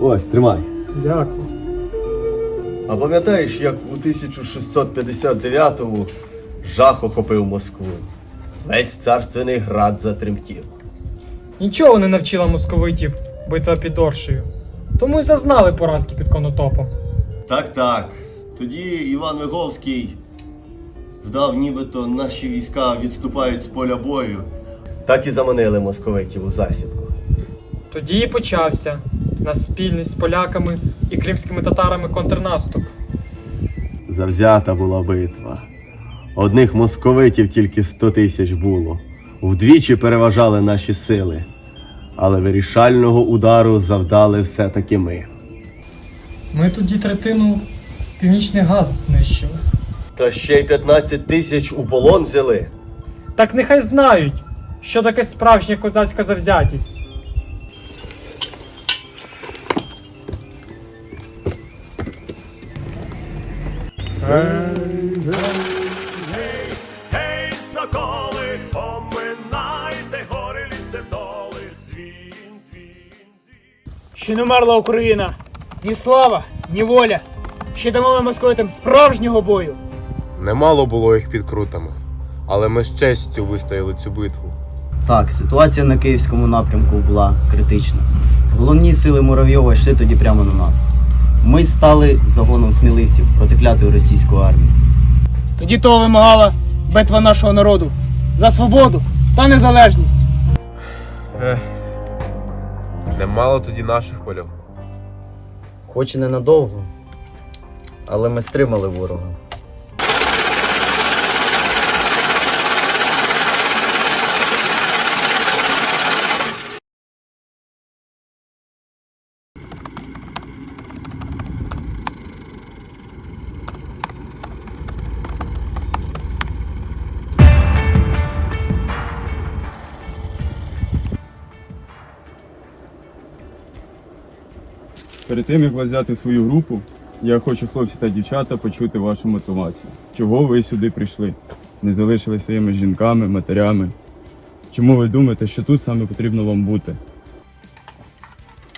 Ось, тримай. Дякую. А пам'ятаєш, як у 1659-му жах охопив Москву? Весь царственний град затремтів. Нічого не навчила московитів битва під Оршею. Тому й зазнали поразки під конотопом. Так, так. Тоді Іван Виговський вдав, нібито наші війська відступають з поля бою. Так і заманили московитів у засідку. Тоді і почався на спільний з поляками і кримськими татарами контрнаступ. Завзята була битва. Одних московитів тільки 100 тисяч було. Вдвічі переважали наші сили. Але вирішального удару завдали все-таки ми. Ми тоді третину північний газ знищили. Та ще й 15 тисяч у полон взяли. Так нехай знають, що таке справжня козацька завзятість. Гей, соколи, поминайте гори ліси доли, дзвін, дзвін, дзвін. Ще не мерла Україна. Ні слава, ні воля. Ще дамо ми московитам справжнього бою. Немало було їх під крутами, але ми з честю вистояли цю битву. Так, ситуація на київському напрямку була критична. Головні сили Муравйова йшли тоді прямо на нас. Ми стали загоном сміливців проти клятої російської армії. Тоді того вимагала битва нашого народу за свободу та незалежність. Ех, немало тоді наших полів. Хоч і ненадовго, але ми стримали ворога. Перед тим, як вас взяти в свою групу, я хочу, хлопці та дівчата, почути вашу мотивацію. Чого ви сюди прийшли? Не залишили своїми жінками, матерями. Чому ви думаєте, що тут саме потрібно вам бути?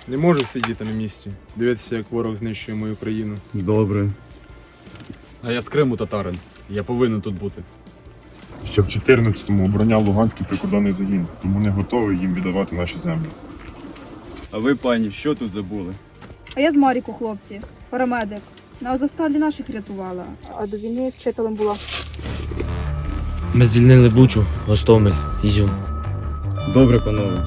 Не можу сидіти на місці, дивитися, як ворог знищує мою країну. Добре. А я з Криму татарин. Я повинен тут бути. Ще в 14-му обороняв Луганський прикордонний загін, тому не готовий їм віддавати наші землі. А ви, пані, що тут забули? А я з Маріку, хлопці, парамедик. На Азовсталі наших рятувала, а до війни вчителем була. Ми звільнили Бучу, Гостомель, Ізюм. Добре, панове.